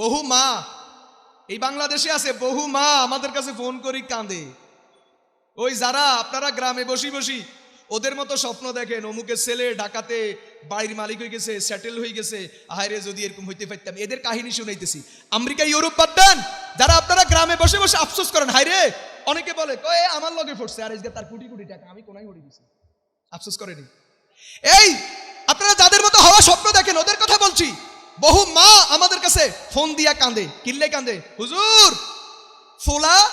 বহু মা, এই বাংলাদেশে আছে বহু মা আমাদের কাছে ফোন করি কাঁদে। ওই যারা আপনারা গ্রামে বসি বসি ওদের মতো স্বপ্ন দেখেন, অমুকের ছেলে ঢাকাতে বাড়ির মালিক হয়ে গেছে সেটেল হয়ে গেছে, আহারে যদি এরকম হইতে পারতাম, এদের কাহিনী শুনাইতেছি। আমেরিকা ইউরোপ বাদ দেন, যারা আপনারা গ্রামে বসে বসে আফসোস করেন হাইরে অনেকে বলে কয়ে আমার লগে পড়ছে আর আজকে তার কোটি কোটি টাকা, আমি কোনায় হয়ে গেছি আফসোস করেনি। এই, আপনারা যাদের মতো হওয়া স্বপ্ন দেখেন, ওদের কথা বলছি। বহু মা আমাদের কাছে ফোন দিয়া কাঁদে। কিনলে কাঁদে, হুজুর, ফোলা,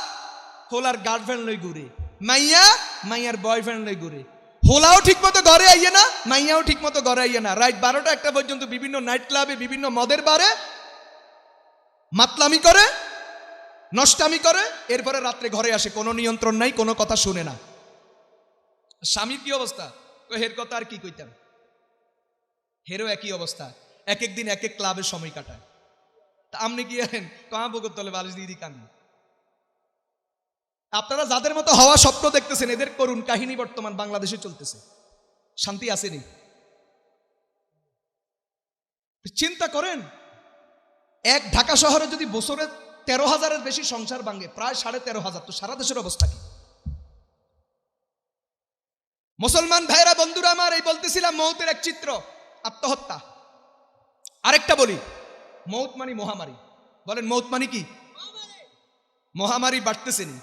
ফোলার গার্লফ্রেন্ড লই ঘুরে, মাইয়া, মাইয়ার বয়ফ্রেন্ড লই ঘুরে। হোলাও ঠিক মতো ঘরে আইয়ে না, মাইয়াও ঠিক মতো ঘরে আইয়ে না। রাত বারোটা একটা পর্যন্ত বিভিন্ন নাইট ক্লাবে বিভিন্ন মদের বারে মাতলামি করে, নষ্টামি করে, এরপরে রাত্রে ঘরে আসে। কোনো নিয়ন্ত্রণ নাই, কোনো কথা শুনে না। স্বামীর কি অবস্থা? হের কথা আর কি কইতাম? হেরও একই অবস্থা। এক এক দিন এক এক ক্লাবে সময় কাটায়। তা আপনি কি আছেন কাহা বগর তলে বালিশ দিয়ে দিই কান্দি আপনারা যাদের মতো হওয়া স্বপ্ন দেখতেছেন, এদের করুন কাহিনী বর্তমান বাংলাদেশে চলতেছে। শান্তি আসেনি চিন্তা করেন, এক ঢাকা শহরে যদি বছরে তেরো হাজারের বেশি সংসার ভাঙে, প্রায় সাড়ে তেরো হাজার, তো সারা দেশের অবস্থা কি? মুসলমান ভাইরা, বন্ধুরা আমার, এই বলতেছিলাম মৌতের এক চিত্র, আত্মহত্যা। আরেকটা বলি। মৌত মানে মহামারী। বলেন, মৌত মানে কি? মহামারী বাড়তেছে নি।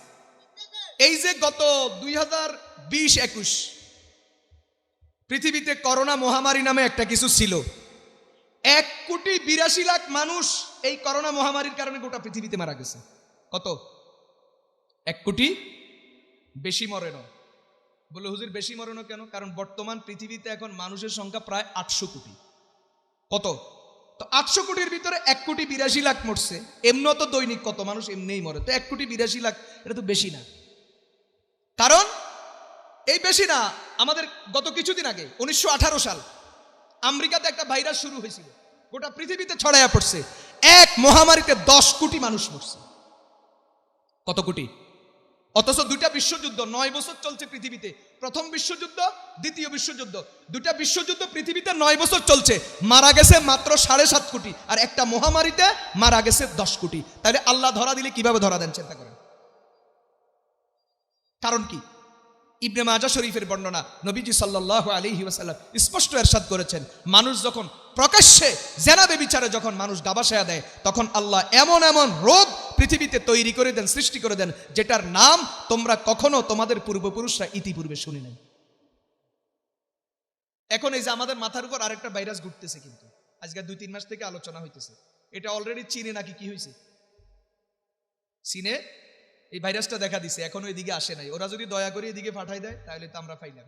এই যে গত দুই হাজার বিশ একুশ পৃথিবীতে করোনা মহামারী নামে একটা কিছু ছিল, এক কোটি বিরাশি লাখ মানুষ এই করোনা মহামারীর কারণে গোটা পৃথিবীতে মারা গেছে। কত? এক কোটি বেশি মরে না বলে, হুজুর, বেশি মরণ কেন? কারণ বর্তমান পৃথিবীতে এখন মানুষের সংখ্যা প্রায় আটশো কোটি। কত? তো আটশো কোটির ভিতরে এক কোটি বিরাশি লাখ মরছে। এমনি তো দৈনিক কত? মানুষ এমনিই মরে। তো এক কোটি বিরাশি লাখ, এটা তো বেশি না। কারণ, এই বেশি না, আমাদের গত কিছুদিন আগে, উনিশশো আঠারো সাল, আমেরিকাতে একটা ভাইরাস শুরু হয়েছিল। গোটা পৃথিবীতে ছড়াইয়া পড়ছে। এক মহামারীতে দশ কোটি মানুষ মরছে। কত কোটি? অথচ দুইটা বিশ্বযুদ্ধ, নয় বছর চলছে পৃথিবীতে। প্রথম বিশ্বযুদ্ধ, দ্বিতীয় বিশ্বযুদ্ধ। দুইটা বিশ্বযুদ্ধ পৃথিবীতে নয় বছর চলছে। মারা গেছে মাত্র সাড়ে সাত কোটি, আর একটা মহামারীতে মারা গেছে দশ কোটি। তাহলে আল্লাহ ধরা দিলে কীভাবে ধরা দেন, চিন্তা করেন? কারণ কি? ইবনে মাজা শরীফের বর্ণনা নবীজি সাল্লাহ আলিহি ওয়াসাল্লাম স্পষ্ট এরশাদ করেছেন, মানুষ যখন প্রকাশ্যে জেনাবে বিচারে যখন মানুষ গাবাসায়া দেয়, তখন আল্লাহ এমন এমন রোগ পৃথিবীতে তৈরি করে দেন, সৃষ্টি করে দেন, যেটার নাম তোমরা কখনো তোমাদের পূর্বপুরুষরা ইতিপূর্বে শুনি নাই। এখন এই যে আমাদের মাথার উপর আরেকটা ভাইরাস ঘুরতেছে কিন্তু, আজকে দুই তিন মাস থেকে আলোচনা হইতেছে। এটা অলরেডি চীনে নাকি কি হয়েছে চীনে এই ভাইরাসটা দেখা দিছে, এখনও এদিকে আসে নাই। ওরা যদি দয়া করে এদিকে পাঠাই দেয়, তাহলে তো আমরা পাইলাম।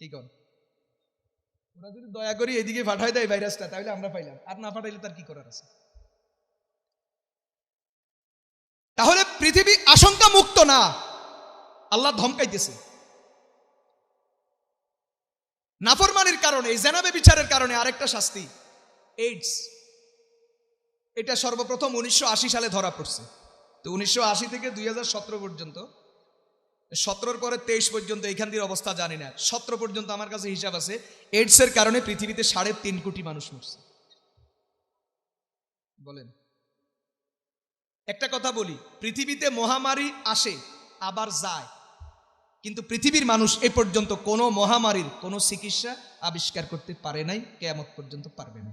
কি কর ওরা যদি দয়া করে এদিকে পাঠাই দেয় ভাইরাসটা, তাহলে আমরা পাইলাম। আর না পাঠাইলে তার কি করার আছে তাহলে পৃথিবী আশঙ্কা মুক্ত না। আল্লাহ ধমকাইতেছে। নাফরমানির কারণে জেনাবে বিচারের কারণে আরেকটা শাস্তি এইডস এটা সর্বপ্রথম উনিশশো আশি সালে ধরা পড়ছে। তো উনিশশো আশি থেকে দুই হাজার সতেরো পর্যন্ত, সতেরোর পরে তেইশ পর্যন্ত এখান দিয়ে অবস্থা জানি না। সতেরো পর্যন্ত আমার কাছে হিসাব আছে এইডসের কারণে পৃথিবীতে সাড়ে তিন কোটি মানুষ মরছে। বলেন। একটা কথা বলি, পৃথিবীতে মহামারী আসে, আবার যায়। কিন্তু পৃথিবীর মানুষ এ পর্যন্ত কোনো মহামারীর কোনো চিকিৎসা আবিষ্কার করতে পারে নাই, কেয়ামত পর্যন্ত পারবে না।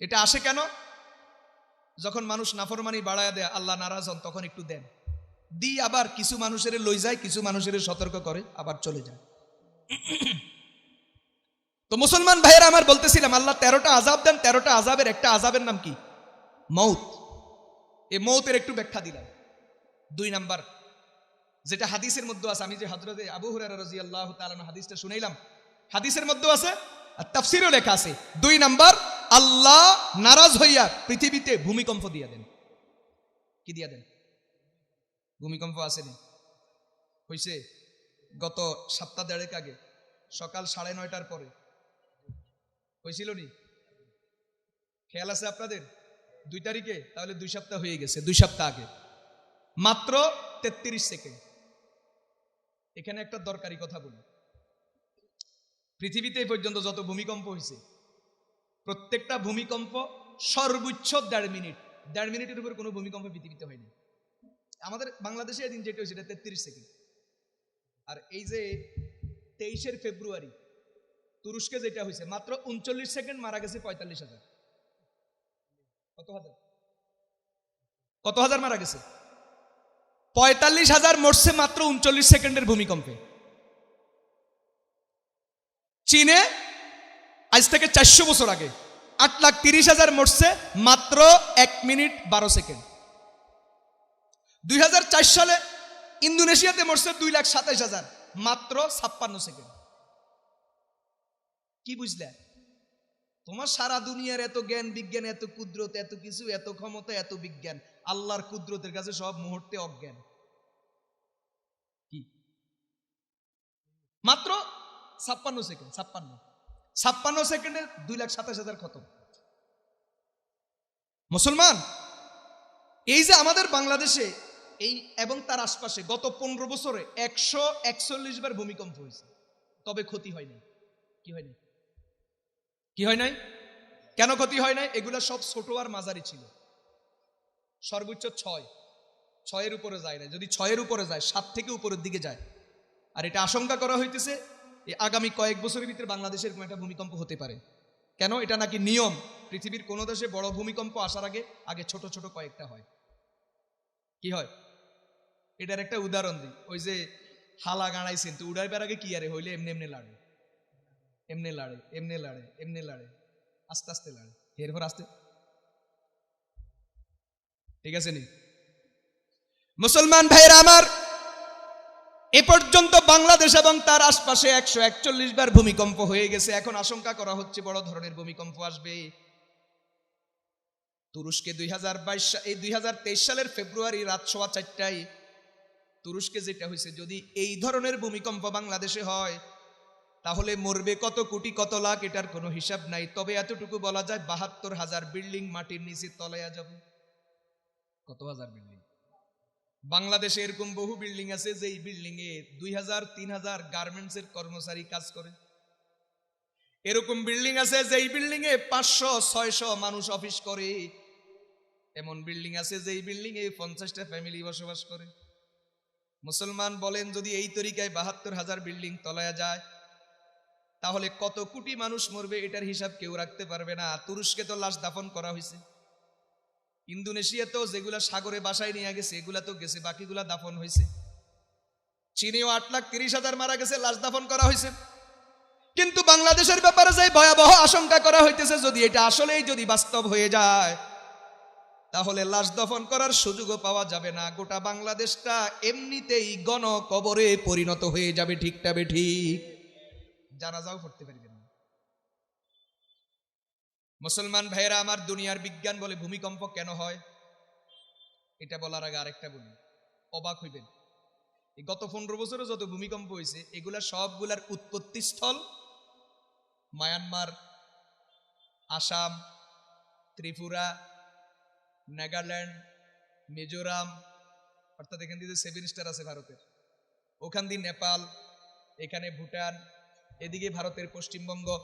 এটা আসে কেন? যখন মানুষ নাফরমানি বাড়ায় দেয়, আল্লাহ নারাজ হন, তখন একটু দেন। দি আবার কিছু মানুষের লই যায়, কিছু মানুষের সতর্ক করে, আবার চলে যায়। তো মুসলমান ভাইয়েরা, আমার বলতেছিলাম, আল্লাহ তেরোটা আজাব দেন, তেরোটা আজাবের একটা আজাবের নাম কি? মৌত এ মৌতের একটু ব্যাখ্যা দিলাম। দুই নাম্বার, যেটা হাদিসের মধ্যে আছে, আমি যে হজরতে আবু হুরারা রাজি আল্লাহ হাদিসটা শুনাইলাম, হাদিসের মধ্যে আছে আর তাফসিরও লেখা আছে। দুই নাম্বার, আল্লাহ নারাজ হইয়া পৃথিবীতে ভূমিকম্প দিয়া দেন। কি দিয়া দেন? ভূমিকম্প আসেনি। হইছে গত সপ্তাহ দেড়েক আগে, সকাল সাড়ে নয়টার পরে। হয়েছিল নি? খেয়াল আছে আপনাদের? দুই তারিখে? তাহলে দুই সপ্তাহ হয়ে গেছে, দুই সপ্তাহ আগে। মাত্র তেত্রিশ সেকেন্ড। এখানে একটা দরকারি কথা বলি। পৃথিবীতে পর্যন্ত যত ভূমিকম্প হয়েছে, প্রত্যেকটা ভূমিকম্প সর্বোচ্চ দেড় মিনিট। দেড় মিনিটের উপর কোনো ভূমিকম্প পৃথিবীতে হয়নি। আমাদের বাংলাদেশে এদিন যেটা হয়েছে, এটা তেত্রিশ সেকেন্ড। আর এই যে তেইশের ফেব্রুয়ারি, তুরস্কে যেটা হয়েছে, মাত্র উনচল্লিশ সেকেন্ড মারা গেছে পঁয়তাল্লিশ হাজার। কত হাজার? কত হাজার মারা গেছে? পঁয়তাল্লিশ হাজার মরছে মাত্র উনচল্লিশ সেকেন্ডের ভূমিকম্পে। চীনে আজ থেকে চারশো বছর আগে আট লাখ তিরিশ হাজার মরছে মাত্র এক মিনিট বারো সেকেন্ড। দুই হাজার চার সালে ইন্দোনেশিয়াতে মরছে দুই লাখ সাতাইশ হাজার মাত্র ছাপ্পান্ন সেকেন্ড। কি বুঝলে তোমার সারা দুনিয়ার এত জ্ঞান, বিজ্ঞান, এত কুদরত, এত কিছু, এত ক্ষমতা, এত বিজ্ঞান, আল্লাহর কুদরতের কাছে সব মুহূর্তে অজ্ঞান। কি? মাত্র ছাপ্পান্ন সেকেন্ড, ছাপ্পান্ন। ছাপ্পান্ন সেকেন্ডে দুই লাখ সাতাশ হাজার খতম। মুসলমান, এই যে আমাদের বাংলাদেশে এই এবং তার আশপাশে গত পনেরো বছরে একশো একচল্লিশ বার ভূমিকম্প হয়েছে। তবে ক্ষতি হয়নি। কি হয়নি? কি হয় নাই? কেন ক্ষতি হয় নাই? এগুলা সব ছোট আর মাঝারি ছিল। সর্বোচ্চ ছয়। ছয়ের উপরে যায় না যদি ছয়ের উপরে যায়, সাত থেকে উপরের দিকে যায়। আর এটা আশঙ্কা করা হইতেছে আগামী কয়েক বছরের ভিতরে বাংলাদেশের কোনো একটা ভূমিকম্প হতে পারে। কেন? এটা নাকি নিয়ম। পৃথিবীর কোনো দেশে বড় ভূমিকম্প আসার আগে আগে ছোট ছোট কয়েকটা হয়। কি হয়? এটার একটা উদাহরণ দিই। ওই যে হালা গাড়াইছেন, তো উড়াইবার আগে কি আরে, হইলে এমনি এমনি লাড়ে। এমনি লাড়ে এমনি লাড়ে এমনি লাড়ে, আস্তে আস্তে লাড়ে। এরপর আস্তে। ঠিক আছে নি? মুসলমান ভাইয়েরা আমার, এ পর্যন্ত বাংলাদেশ এবং তার আশপাশে একশো একচল্লিশ বার ভূমিকম্প হয়ে গেছে। এখন আশঙ্কা করা হচ্ছে বড় ধরনের ভূমিকম্প আসবে। তুরস্কে দুই হাজার বাইশ এই দুই হাজার তেইশ সালের ফেব্রুয়ারি রাত সোয়া চারটায় তুরস্কে যেটা হয়েছে, যদি এই ধরনের ভূমিকম্প বাংলাদেশে হয় তাহলে মরবে কত কোটি কত লাখ এটার কোনো হিসাব নাই। তবে এতটুকু বলা যায় বাহাত্তর হাজার বিল্ডিং মাটির নিচে তলাইয়া যাবে। কত হাজার বিল্ডিং? বাংলাদেশে এরকম বহু বিল্ডিং আছে যেই বিল্ডিং এ দুই হাজার তিন হাজার গার্মেন্টস এর কর্মচারী কাজ করে। এরকম বিল্ডিং আছে যেই বিল্ডিং এ পাঁচশো ছয়শো মানুষ অফিস করে। এমন বিল্ডিং আছে যেই বিল্ডিং এ পঞ্চাশটা ফ্যামিলি বসবাস করে। মুসলমান বলেন যদি এই তরিকায় বাহাত্তর হাজার বিল্ডিং তলায়া যায় তাহলে কত কোটি মানুষ মরবে এটার হিসাব কেউ রাখতে পারবে না। তুরস্কে তো লাশ দাফন করা হয়েছে। ইন্দোনেশিয়াতেও যেগুলা সাগরে বাসায় নিয়ে গেছে, এগুলা তো গেছে, বাকিগুলা দাফন হয়েছে। চীনেও আট লাখ তিরিশ হাজার মারা গেছে, লাশ দাফন করা হয়েছে। কিন্তু বাংলাদেশের ব্যাপারে যে ভয়াবহ আশঙ্কা করা হইতেছে, যদি এটা আসলেই যদি বাস্তব হয়ে যায়, তাহলে লাশ দফন করার সুযোগও পাওয়া যাবে না। গোটা বাংলাদেশটা এমনিতেই গণকবরে পরিণত হয়ে যাবে, ঠিকটা ঠিক। জানাজাও করতে পারবেন না। মুসলমান ভাইয়েরা, আমার দুনিয়ার বিজ্ঞান বলে ভূমিকম্প কেন হয়? এটা বলার আগে আরেকটা বলি। অবাক হইবেন। এই গত পনেরো বছরে যত ভূমিকম্প হয়েছে, এগুলা সবগুলার উৎপত্তি স্থল মায়ানমার, আসাম, ত্রিপুরা, নাগাল্যান্ড, মিজোরাম, অর্থাৎ এখান দিয়ে সেভেন স্টার আছে ভারতের। ওখান দিয়ে নেপাল, এখানে ভুটান এদিকে ভারতের পশ্চিমবঙ্গ।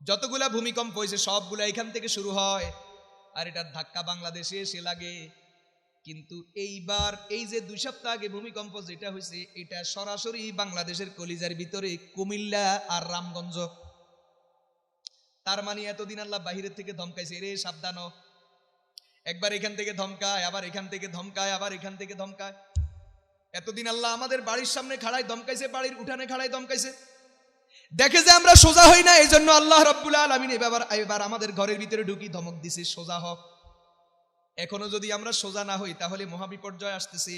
যতগুলা ভূমিকম্প হয়েছে, সবগুলা এখান থেকে শুরু হয়। আর এটার ধাক্কা বাংলাদেশে এসে লাগে। কিন্তু এইবার, এই যে দুই সপ্তাহ আগে ভূমিকম্প যেটা হয়েছে, এটা সরাসরি বাংলাদেশের কলিজার ভিতরে কুমিল্লা আর রামগঞ্জ। তার মানে এতদিন আল্লাহ বাহিরের থেকে ধমকাইছে রে সাবধান একবার এখান থেকে ধমকায়, আবার এখান থেকে ধমকায়, আবার এখান থেকে ধমকায়। এতদিন আল্লাহ আমাদের বাড়ির সামনে খাড়ায় ধমকাইছে, বাড়ির উঠানে খাড়ায় ধমকাইছে। দেখে যে আমরা সোজা হই না এই জন্য আল্লাহ রব্বুল আলমিন এবার এবার আমাদের ঘরের ভিতরে ঢুকি ধমক দিছে, সোজা হক এখনও যদি আমরা সোজা না হই, তাহলে মহাবিপর্যয় আসতেছে।